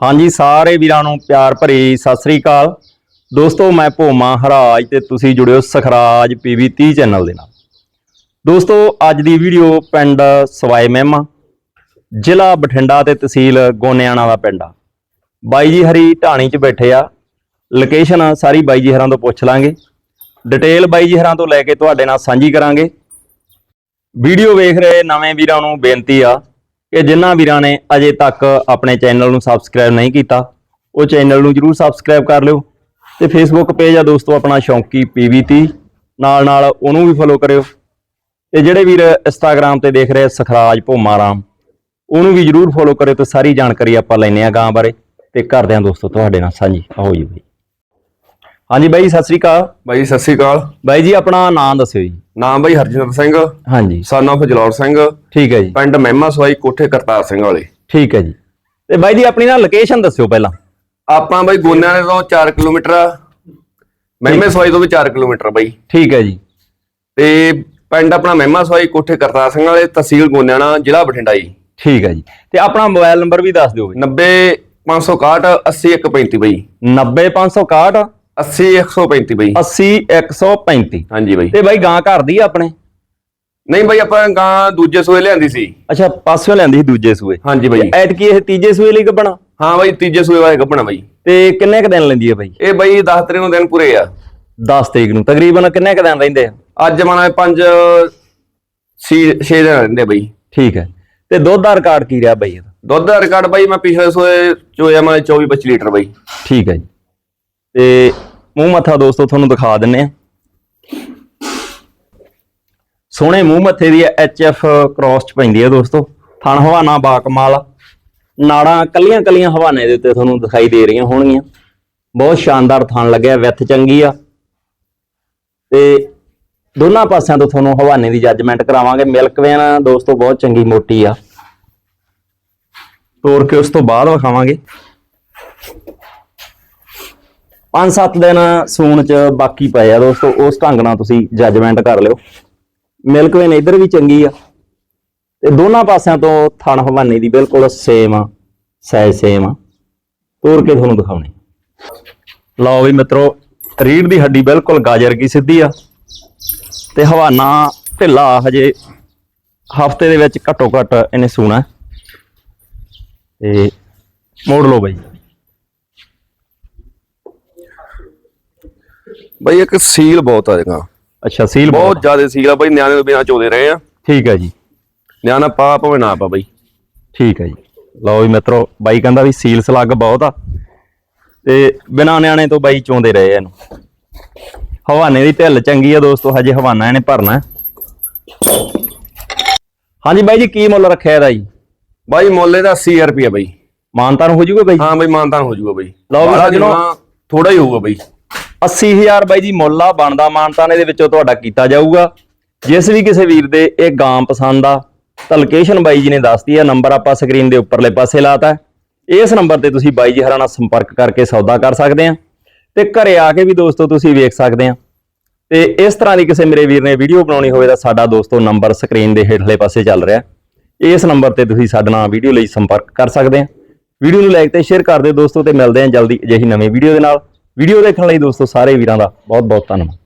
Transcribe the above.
ਹਾਂਜੀ, ਸਾਰੇ ਵੀਰਾਂ ਨੂੰ ਪਿਆਰ ਭਰੀ ਸਤਿ ਸ੍ਰੀ ਅਕਾਲ। ਦੋਸਤੋ, ਮੈਂ ਭੋਮਾ ਹਰਾਜ ਤੇ ਤੁਸੀਂ ਜੁੜਿਓ ਸਖਰਾਜ ਪੀਵੀ 30 ਚੈਨਲ ਦੇ ਨਾਲ। ਦੋਸਤੋ, ਅੱਜ ਦੀ ਵੀਡੀਓ ਪਿੰਡ ਸਵਾਏ ਮਹਿਮਾ, ਜ਼ਿਲ੍ਹਾ ਬਠਿੰਡਾ ਤੇ ਤਹਿਸੀਲ ਗੋਨਿਆਣਾ ਦਾ ਪਿੰਡ ਆ। ਬਾਈ ਜੀ ਹਰੀ ਢਾਣੀ 'ਚ ਬੈਠੇ ਆ। ਲੋਕੇਸ਼ਨ ਸਾਰੀ ਬਾਈ ਜੀ ਹਰਾਂ ਤੋਂ ਪੁੱਛ ਲਾਂਗੇ। ਡਿਟੇਲ ਬਾਈ ਜੀ ਹਰਾਂ ਤੋਂ ਲੈ ਕੇ ਤੁਹਾਡੇ ਨਾਲ ਸਾਂਝੀ ਕਰਾਂਗੇ। ਵੀਡੀਓ ਵੇਖ ਰਹੇ ਨਵੇਂ ਵੀਰਾਂ ਨੂੰ ਬੇਨਤੀ ਆ ਕਿ ਜਿਨ੍ਹਾਂ ਵੀਰਾਂ ਨੇ ਅਜੇ ਤੱਕ ਆਪਣੇ ਚੈਨਲ ਨੂੰ ਸਬਸਕ੍ਰਾਈਬ ਨਹੀਂ ਕੀਤਾ, ਉਹ ਚੈਨਲ ਨੂੰ ਜਰੂਰ ਸਬਸਕ੍ਰਾਈਬ ਕਰ ਲਿਓ ਤੇ ਫੇਸਬੁੱਕ ਪੇਜ ਆ ਦੋਸਤੋ, ਆਪਣਾ ਸ਼ੌਂਕੀ ਪੀਵੀਟੀ ਨਾਲ ਨਾਲ ਉਹਨੂੰ ਵੀ ਫੋਲੋ ਕਰਿਓ। ਤੇ ਜਿਹੜੇ ਵੀਰ ਇੰਸਟਾਗ੍ਰam ਤੇ ਦੇਖ ਰਹੇ ਸਖਰਾਜ ਸਖਰਾਜ ਭੋਮਾਰਾਮ, ਉਹਨੂੰ ਵੀ ਜਰੂਰ ਫੋਲੋ ਕਰਿਓ ਤੇ ਸਾਰੀ ਜਾਣਕਾਰੀ ਆਪਾਂ ਲੈਨੇ ਆ ਗਾਂ ਬਾਰੇ। ਤੇ ਕਰਦੇ ਆ ਦੋਸਤੋ, ਤੁਹਾਡੇ ਨਾਲ ਸਾਂਝੀ। ਆਓ ਜੀ ਹਾਂਜੀ ਬਾਈ ਸਤਿ ਸ੍ਰੀ ਅਕਾਲ। ਬਾਈ ਸਤਿ ਸ੍ਰੀ ਅਕਾਲ। ਬਾਈ ਜੀ ਆਪਣਾ ਨਾਮ ਦੱਸਿਓ ਜੀ। ਨਾਮ ਬਾਈ ਹਰਜਿੰਦਰ ਸਿੰਘ। ਹਾਂਜੀ। ਸਨ ਜਲੌਰ ਸਿੰਘ। ਠੀਕ ਹੈ ਜੀ। ਪਿੰਡ ਮਹਿਮਾ ਸਵਾਈ ਕੋਠੇ ਕਰਤਾਰ ਸਿੰਘ ਵਾਲੇ। ਠੀਕ ਹੈ ਜੀ। ਤੇ ਬਾਈ ਜੀ ਆਪਣੀ ਨਾ ਲੋਕੇਸ਼ਨ ਦੱਸਿਓ ਪਹਿਲਾਂ। ਆਪਾਂ ਬਾਈ ਗੋਨਿਆਣੇ ਤੋਂ 4 ਕਿਲੋਮੀਟਰ। ਮਹਿਮੇ ਸਵਾਈ ਤੋਂ ਵੀ 4 ਕਿਲੋਮੀਟਰ ਬਾਈ। ਠੀਕ ਹੈ ਜੀ। ਤੇ ਪਿੰਡ ਆਪਣਾ ਮਹਿਮਾ ਸਵਾਈ ਕੋਠੇ ਕਰਤਾਰ ਸਿੰਘ ਵਾਲੇ ਤਹਿਸੀਲ ਗੋਨਿਆਣਾ ਜ਼ਿਲ੍ਹਾ ਬਠਿੰਡਾ ਜੀ। ਠੀਕ ਹੈ ਜੀ। ਤੇ ਆਪਣਾ ਮੋਬਾਈਲ ਨੰਬਰ ਵੀ ਦੱਸ ਦਿਓ ਬਈ। 90 561 80135 ਬਾਈ। 90561 80135 ਬਾਈ। 80135 ਹਾਂਜੀ ਬਾਈ। ਤੇ ਬਾਈ ਗਾਂ ਘਰ ਦੀ ਆ ਆਪਣੇ? ਨਹੀਂ ਬਾਈ ਆਪਾਂ ਗਾਂ ਦੂਜੇ ਸੂਏ ਲਿਆਂਦੀ ਸੀ। ਅੱਛਾ ਪਾਸਿਓਂ ਲੈਂਦੀ ਸੀ ਦੂਜੇ ਸੂਏ। ਹਾਂਜੀ ਬਾਈ। ਐਤਕੀ ਇਹ ਤੀਜੇ ਸੂਏ ਲਈ ਗੱਬਣਾ? ਹਾਂ ਬਾਈ ਤੀਜੇ ਸੂਏ ਵਾਲੇ ਗੱਭਣਾ ਬਾਈ। ਤੇ ਕਿੰਨੇ ਕ ਦਿਨ ਲੈਂਦੀ ਹੈ ਬਾਈ? ਇਹ ਬਾਈ 10 ਤਰੀਕ ਨੂੰ ਦਿਨ ਪੂਰੇ ਆ। 10 ਤਰੀਕ ਨੂੰ। ਤਕਰੀਬਨ ਕਿੰਨੇ ਕ ਦਿਨ ਰਹਿੰਦੇ ਆ? ਅੱਜ ਮਨਾ 5 6 ਦਿਨ ਰਹਿੰਦੇ ਬਾਈ। ਠੀਕ ਹੈ। ਤੇ ਦੁੱਧ ਦਾ ਰਿਕਾਰਡ ਕੀ ਰਿਹਾ ਬਾਈ ਦੁੱਧ ਦਾ ਰਿਕਾਰਡ ਬਾਈ ਮੈਂ ਪਿਛਲੇ ਸੋਏ ਚੋਇਆ ਮੈਂ 24 25 ਲੀਟਰ ਬਾਈ। ਠੀਕ ਹੈ ਜੀ। ਤੇ ਮੂੰਹ ਮੱਥਾ ਦੋਸਤੋ ਤੁਹਾਨੂੰ ਦਿਖਾ ਦਿੰਨੇ ਆ। ਸੋਹਣੇ ਮੂੰਹ ਮੱਥੇ ਦੀ ਐਚ ਐਫ ਕ੍ਰਾਸ ਚ ਪੈਂਦੀ ਹੈ ਦੋਸਤੋ। ਥਣ ਹਵਾਨਾ ਬਾਕਮਾਲ। ਨਾੜਾਂ ਕੱਲੀਆਂ ਕੱਲੀਆਂ ਹਵਾਨੇ ਦੇ ਉੱਤੇ ਤੁਹਾਨੂੰ ਦਿਖਾਈ ਦੇ ਰਹੀਆਂ ਹੋਣਗੀਆਂ। ਬਹੁਤ ਸ਼ਾਨਦਾਰ ਥਣ ਲੱਗਿਆ, ਵਿੱਥ ਚੰਗੀ ਆ। ਤੇ ਦੋਨਾਂ ਪਾਸਿਆਂ ਤੋਂ ਤੁਹਾਨੂੰ ਹਵਾਨੇ ਦੀ ਜੱਜਮੈਂਟ ਕਰਾਵਾਂਗੇ। ਮਿਲਕ ਵੈਨ ਦੋਸਤੋ ਬਹੁਤ ਚੰਗੀ ਮੋਟੀ ਆ। ਤੋਰ ਕੇ ਉਸ ਤੋਂ ਬਾਅਦ ਵਿਖਾਵਾਂਗੇ। ਪੰਜ ਸੱਤ ਦਿਨ ਸੂਣ ਚ ਬਾਕੀ ਪਏ ਆ ਦੋਸਤੋ, ਉਸ ਢੰਗ ਨਾਲ ਤੁਸੀਂ ਜੱਜਮੈਂਟ ਕਰ ਲਿਓ। ਮਿਲਕਵੇਨ ਇਧਰ ਵੀ ਚੰਗੀ ਆ ਤੇ ਦੋਨਾਂ ਪਾਸਿਆਂ ਤੋਂ ਥਣ ਹਵਾਨੇ ਦੀ ਬਿਲਕੁਲ ਸੇਮ ਆ ਸਾਈਜ਼ ਸੇਮ ਆ। ਤੋੜ ਕੇ ਤੁਹਾਨੂੰ ਦਿਖਾਉਣੀ। ਲਓ ਵੀ ਮਿੱਤਰੋ, ਰੀੜ ਦੀ ਹੱਡੀ ਬਿਲਕੁਲ ਗਾਜਰ ਕੀ ਸਿੱਧੀ ਆ ਤੇ ਹਵਾਨਾ ਢਿੱਲਾ ਹਜੇ ਹਫ਼ਤੇ ਦੇ ਵਿੱਚ ਘੱਟੋ ਘੱਟ ਇਹਨੇ ਸੂਣਾ। ਤੇ ਮੋੜ ਲਓ ਬਾਈ। ਬਾਈ ਇੱਕ ਸੀਲ ਬਹੁਤ ਆ ਜਗਾ ਅੱਛਾ ਸੀਲ ਬਹੁਤ ਜ਼ਿਆਦਾ ਸੀਲ ਆ ਬਾਈ ਨਿਆਣੇ ਤੋਂ ਬਿਨਾ ਚੋਦੇ ਰਹੇ ਆ। ਠੀਕ ਹੈ ਜੀ। ਨਿਆਣਾ ਪਾ ਭਾਵੇਂ ਨਾ ਪਾ ਬਾਈ। ਠੀਕ ਹੈ ਜੀ। ਲਓ ਵੀ ਮਿੱਤਰੋ ਬਾਈ ਕਹਿੰਦਾ ਵੀ ਸੀਲ ਸਲੱਗ ਬਹੁਤ ਆ। ਤੇ ਬਿਨਾ ਨਿਆਣੇ ਤੋਂ ਬਾਈ ਚੋਂਦੇ ਰਹੇ ਇਹਨੂੰ। ਹਵਾਨੇ ਦੀ ਢਿੱਲ ਚੰਗੀ ਆ ਦੋਸਤੋ ਹਜੇ ਹਵਾਨਾ ਇਹਨੇ ਭਰਨਾ। ਹਾਂਜੀ ਬਾਈ ਜੀ ਕੀ ਮੁੱਲ ਰੱਖਿਆ ਇਹਦਾ ਜੀ? ਬਾਈ ਮੁੱਲ ਇਹਦਾ 80000 ਰੁਪਏ ਬਾਈ। ਮਾਨਤਾਨ ਹੋ ਜੂਗਾ ਬਾਈ? ਹਾਂ ਬਾਈ ਮਾਨਤਾਨ ਹੋ ਜਾਊਗਾ ਬਾਈ। ਲਓ ਵੀ ਸੱਜਣੋ। ਥੋੜਾ ਹੀ ਹੋਊਗਾ ਬਾਈ। 80000 ਬਾਈ ਜੀ ਮੁੱਲ ਆ, ਬਣਦਾ ਮਾਨਤਾਨ ਇਹਦੇ ਵਿੱਚੋਂ ਤੁਹਾਡਾ ਕੀਤਾ ਜਾਊਗਾ। ਜਿਸ ਵੀ ਕਿਸੇ ਵੀਰ ਦੇ ਇਹ ਗਾਂ ਪਸੰਦ ਆ, ਤਾਂ ਲੋਕੇਸ਼ਨ ਬਾਈ ਜੀ ਨੇ ਦੱਸਤੀ ਆ, ਨੰਬਰ ਆਪਾਂ ਸਕਰੀਨ ਦੇ ਉੱਪਰਲੇ ਪਾਸੇ ਲਾਤਾ ਹੈ। ਇਸ ਨੰਬਰ ਤੇ ਤੁਸੀਂ ਬਾਈ ਜੀ ਹਰਾਂ ਨਾਲ ਸੰਪਰਕ ਕਰਕੇ ਸੌਦਾ ਕਰ ਸਕਦੇ ਆ। ਤੇ ਘਰੇ ਆ ਕੇ ਵੀ ਦੋਸਤੋ ਤੁਸੀਂ ਵੇਖ ਸਕਦੇ ਆ। ਤੇ ਇਸ ਤਰ੍ਹਾਂ ਦੀ ਕਿਸੇ ਮੇਰੇ ਵੀਰ ਨੇ ਵੀਡੀਓ ਬਣਾਉਣੀ ਹੋਵੇ ਤਾਂ ਸਾਡਾ ਦੋਸਤੋ ਨੰਬਰ ਸਕਰੀਨ ਦੇ ਹੇਠਲੇ ਪਾਸੇ ਚੱਲ ਰਿਹਾ ਇਸ ਨੰਬਰ ਤੇ ਤੁਸੀਂ ਸਾਡੇ ਨਾਲ ਵੀਡੀਓ ਲਈ ਸੰਪਰਕ ਕਰ ਸਕਦੇ ਆ। ਵੀਡੀਓ ਨੂੰ ਲਾਈਕ ਤੇ ਸ਼ੇਅਰ ਕਰ ਦਿਓ ਦੋਸਤੋ ਤੇ ਮਿਲਦੇ ਆ ਜਲਦੀ ਅਜਿਹੀ ਨਵੀਂ ਵੀਡੀਓ ਦੇ ਨਾਲ। ਵੀਡੀਓ ਦੇਖਣ ਲਈ ਦੋਸਤੋ ਸਾਰੇ ਵੀਰਾਂ ਦਾ ਬਹੁਤ ਬਹੁਤ ਧੰਨਵਾਦ।